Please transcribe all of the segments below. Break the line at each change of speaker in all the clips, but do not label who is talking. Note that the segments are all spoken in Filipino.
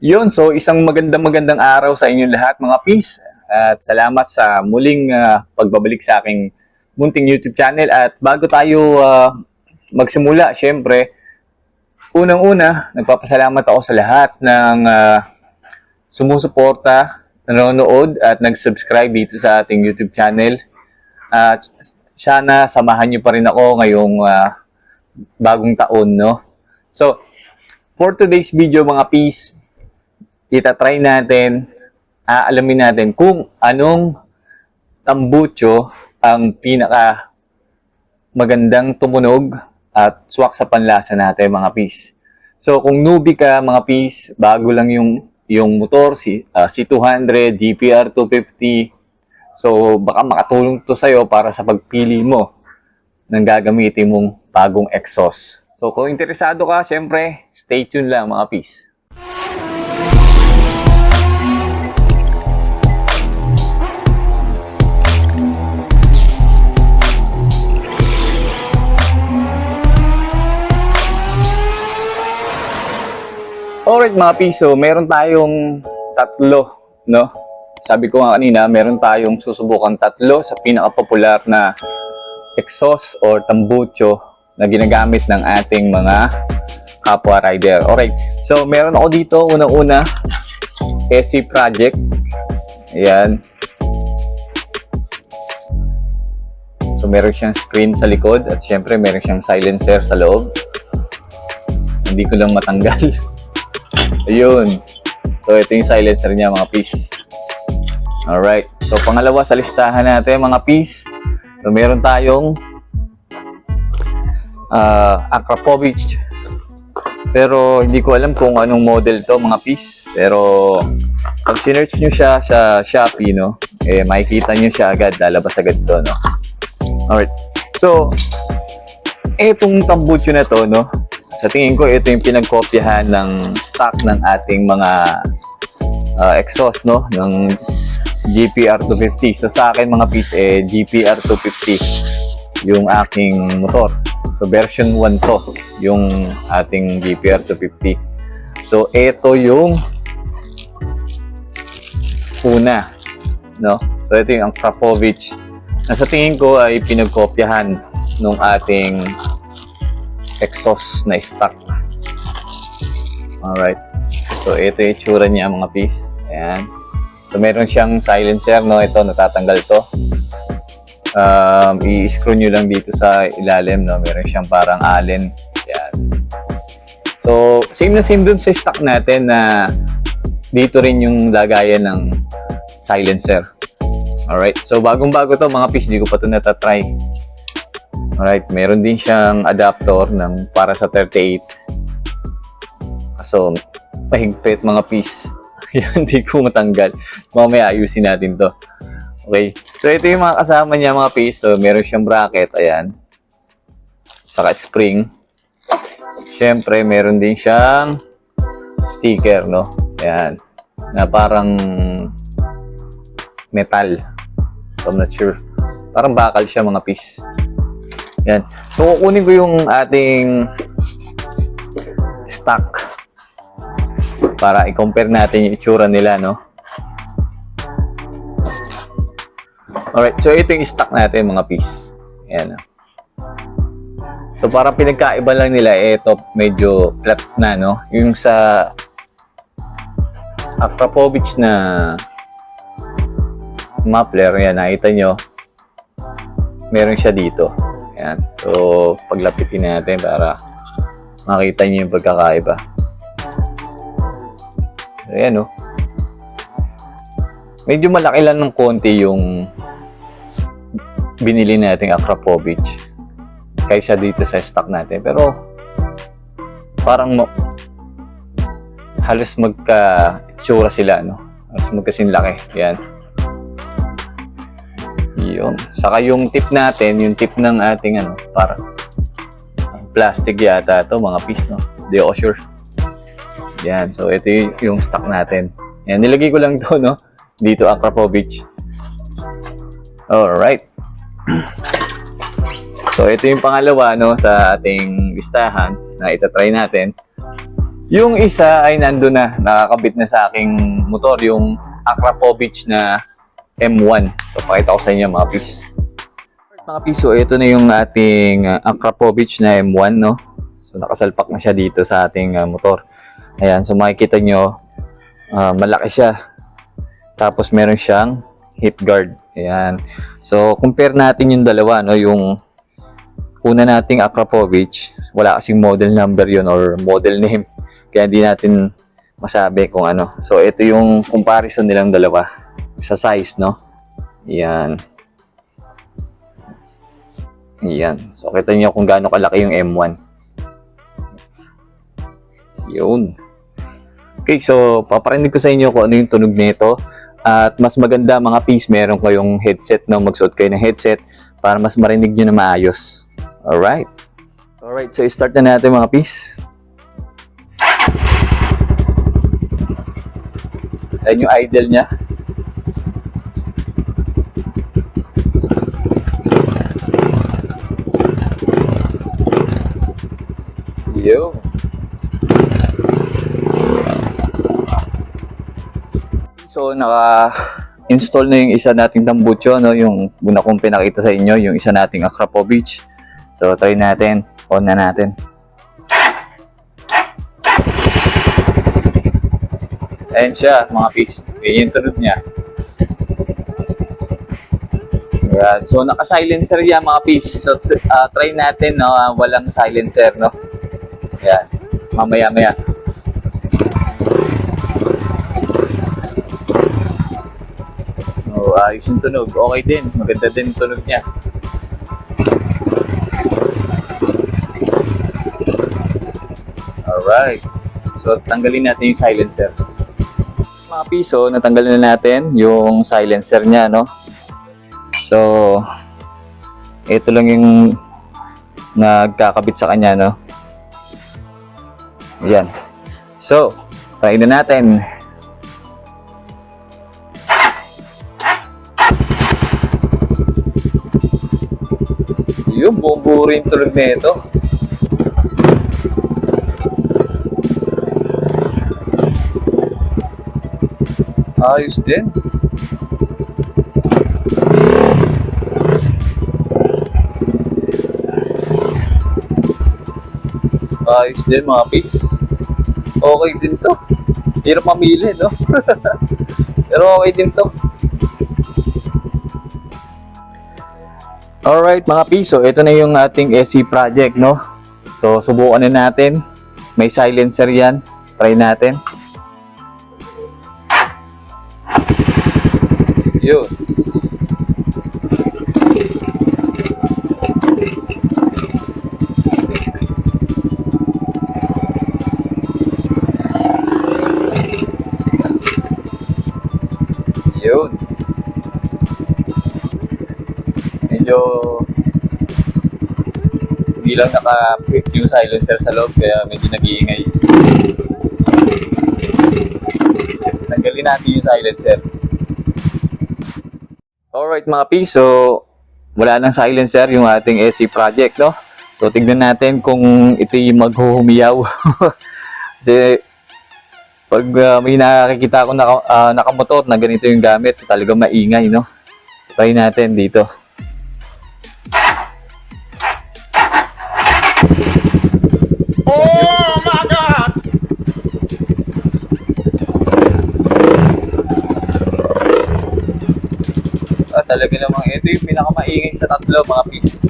Yun, so isang magandang magandang araw sa inyo lahat mga peace. At salamat sa muling ah, pagbabalik sa aking munting YouTube channel. At bago tayo ah, magsimula, syempre, unang-una, nagpapasalamat ako sa lahat ng ah, sumusuporta, nanonood at nag-subscribe dito sa ating YouTube channel. At sana samahan niyo pa rin ako ngayong ah, bagong taon, no? So, for today's video mga peace, itatry natin, aalamin natin kung anong tambucho ang pinaka magandang tumunog at swak sa panlasa natin mga peace. So kung newbie ka mga peace, bago lang yung yung motor si ah, C200, GPR 250. So baka makatulong to sa'yo para sa pagpili mo ng gagamitin mong bagong exhaust. So kung interesado ka, syempre, stay tuned lang mga peace. Alright mga piso, meron tayong tatlo, no? Sabi ko nga kanina, meron tayong susubukan tatlo sa pinaka-popular na exhaust or tambucho na ginagamit ng ating mga kapwa rider. Alright, so meron ako dito, unang-una, SC Project. Ayan. So meron siyang screen sa likod at syempre meron siyang silencer sa loob. Hindi ko lang matanggal. Ayun. So, ito yung silencer niya, mga piece. Alright. So, pangalawa sa listahan natin, mga piece. So, meron tayong uh, Akrapovich. Pero, hindi ko alam kung anong model to, mga piece. Pero, pag sinearch nyo siya sa Shopee, no? Eh, makikita nyo siya agad. Lalabas agad to, no? Alright. So, etong tambucho na to, no? Sa tingin ko, ito yung pinagkopyahan ng stock ng ating mga uh, exhaust, no? Ng GPR 250. So sa akin mga piece, eh, GPR 250 yung aking motor. So version 1 to, yung ating GPR 250. So ito yung una, no? So ito yung Krapovich na sa tingin ko ay pinagkopyahan nung ating exhaust na stock. Alright. So, ito yung itsura niya mga piece. Ayan. So, meron siyang silencer, no? Ito, natatanggal to. Um, i-screw nyo lang dito sa ilalim, no? Meron siyang parang allen. Ayan. So, same na same dun sa stock natin na dito rin yung lagayan ng silencer. Alright. So, bagong-bago to mga piece. Di ko pa to natatry. Alright, meron din siyang adapter ng para sa 38. So, mahigpit mga piece. Yan, hindi ko matanggal. Mamaya ayusin natin to. Okay. So, ito yung mga kasama niya mga piece. So, meron siyang bracket. Ayan. Saka spring. Siyempre, meron din siyang sticker, no? Ayan. Na parang metal. So, I'm not sure. Parang bakal siya mga piece. Yan. So, kukunin ko yung ating stock para i-compare natin yung itsura nila, no? Alright, so ito yung stock natin, mga piece. Yan. ah. So, parang pinagkaiba lang nila, eh, ito medyo flat na, no? Yung sa Akrapovich na muffler, yan, nakita nyo, meron siya dito. Ayan. So, paglapitin natin para makita niyo yung pagkakaiba. Ayan o. Medyo malaki lang ng konti yung binili nating Akrapovich kaysa dito sa stock natin. Pero, parang mo, halos magka-tsura sila, no? Halos magkasing laki. Yun. Saka yung tip natin, yung tip ng ating ano, para plastic yata to mga piece, no? Di ako sure. Yan. So, ito yung stock natin. Yan. Nilagay ko lang to, no? Dito, Akrapovich. Alright. So, ito yung pangalawa, no? Sa ating listahan na itatry natin. Yung isa ay nando na, nakakabit na sa aking motor, yung Akrapovic na M1. So, pakita ko sa inyo mga pis. Mga piso, ito na yung ating uh, Akrapovic na M1, no? So, nakasalpak na siya dito sa ating uh, motor. Ayan, so makikita nyo, uh, malaki siya. Tapos meron siyang hip guard. Ayan. So, compare natin yung dalawa, no? Yung una nating Akrapovic, wala kasing model number yun or model name. Kaya hindi natin masabi kung ano. So, ito yung comparison nilang dalawa sa size, no? Yan. Yan. So, kita niyo kung gaano kalaki yung M1. Yun. Okay, so paparinig ko sa inyo kung ano yung tunog nito. At mas maganda mga piece, meron kayong headset, no? Magsuot kayo ng headset para mas marinig nyo na maayos. Alright. Alright, so start na natin mga piece. Ayan yung idle niya. Yo. So, naka-install na yung isa nating tambucho, no? Yung una kong pinakita sa inyo, yung isa nating Akrapovic. So, try natin. On na natin. Ayan siya, mga piece. Ayan yung tunog niya. Ayan. So, naka-silencer yan, mga piece. So, ah, try natin, no? ah, walang silencer, no? Ayan. Mamaya-maya. Oh, ayos yung tunog. Okay din. Maganda din yung tunog niya. Alright. So, tanggalin natin yung silencer. Mga piso, natanggalin na natin yung silencer niya, no? So, ito lang yung nagkakabit sa kanya, no? Ayan. So, try na natin. Yung bumbuo rin tulog na ito. Ayos din. Ayos din mga pigs. Okay din to. Hirap mamili, no? Pero okay din to. Alright mga piso, ito na yung ating SC project, no? So, subukan na natin. May silencer yan. Try natin. Yun. Medyo hindi lang naka-fit yung silencer sa loob kaya medyo nag-iingay. Tanggalin natin yung silencer. Alright mga piso, wala nang silencer yung ating SC project, no? So tignan natin kung ito yung maghuhumiyaw. Kasi pag uh, may nakikita ako naka, ah, nakamotor na ganito yung gamit, talagang maingay, no? So try natin dito. Talaga namang ito yung pinakamaingay sa tatlo, mga pis.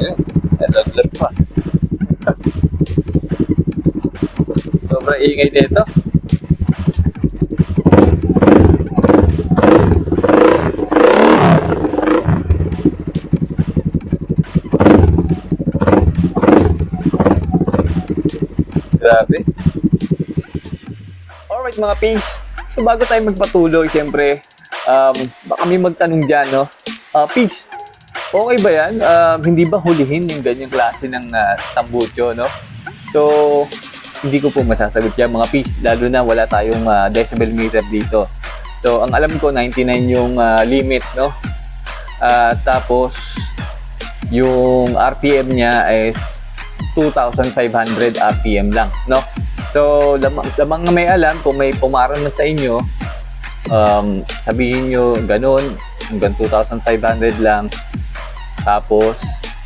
Ayun, nalaglag pa. Sobrang ingay dito. Grabe. Alright mga pings. So bago tayo magpatuloy, siyempre, um, baka may magtanong dyan, no? Uh, Pings, okay ba yan? Um, hindi ba hulihin yung ganyang klase ng uh, tambucho, no? So, hindi ko po masasagot yan mga Pings, lalo na wala tayong uh, decibel meter dito. So, ang alam ko, 99 yung uh, limit, no? Uh, tapos, yung RPM niya is 2,500 RPM lang, no? So, lamang, lamang may alam, kung may pumaran man sa inyo, um, sabihin nyo ganun, hanggang 2,500 lang. Tapos,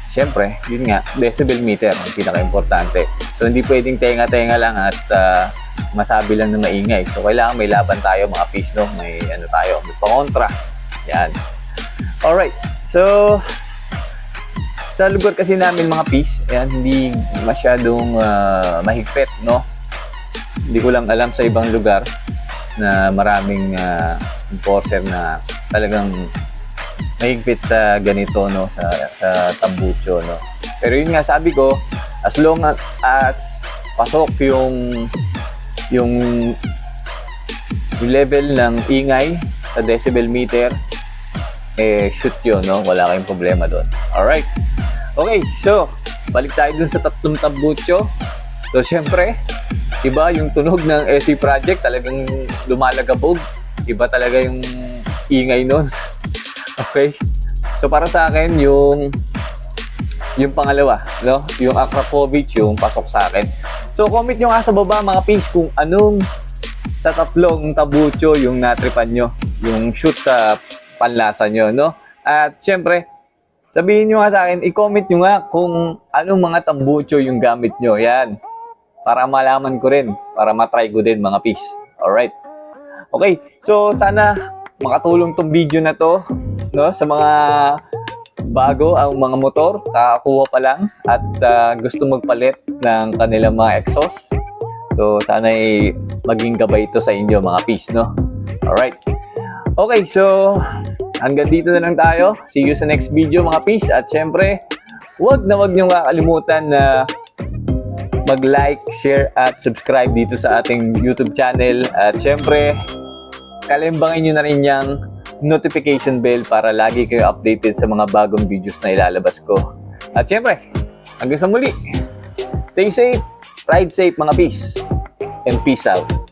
syempre, yun nga, decibel meter, ang pinaka-importante. So, hindi pwedeng tenga-tenga lang at ah, masabi lang na maingay. So, kailangan may laban tayo mga fish, no? May ano tayo, may pangontra. Yan. Alright. So, sa lugar kasi namin mga fish, ayan, hindi masyadong ah, mahigpit, no? Hindi ko lang alam sa ibang lugar na maraming ah, enforcer na talagang mahigpit sa ganito, no? Sa, sa tambucho, no? Pero yun nga, sabi ko, as long as, as pasok yung yung level ng ingay sa decibel meter, eh, shoot yun, no? Wala kayong problema doon. Alright. Okay, so, balik tayo dun sa tatlong tambucho. So, syempre, iba yung tunog ng SC Project, talagang lumalagabog. Iba talaga yung ingay nun. okay? So, para sa akin, yung yung pangalawa, no? Yung Akrapovic, yung pasok sa akin. So, comment nyo nga sa baba, mga pins, kung anong sa tatlong tabucho yung natripan nyo, yung shoot sa panlasa nyo, no? At syempre, sabihin nyo nga sa akin, i-comment nyo nga kung anong mga tambucho yung gamit nyo. Yan. Para malaman ko rin, para matry ko din mga fish. Alright. Okay, so sana makatulong tong video na to no sa mga bago ang mga motor, kakakuha pa lang at ah, gusto magpalit ng kanilang mga exhaust. So sana ay maging gabay ito sa inyo mga fish, no? Alright. Okay, so hanggang dito na lang tayo. See you sa next video mga fish. At syempre, huwag na huwag niyong kakalimutan na mag-like, share at subscribe dito sa ating YouTube channel. At syempre, kalimbangin nyo na rin yung notification bell para lagi kayo updated sa mga bagong videos na ilalabas ko. At syempre, hanggang sa muli, stay safe, ride safe mga peace, and peace out.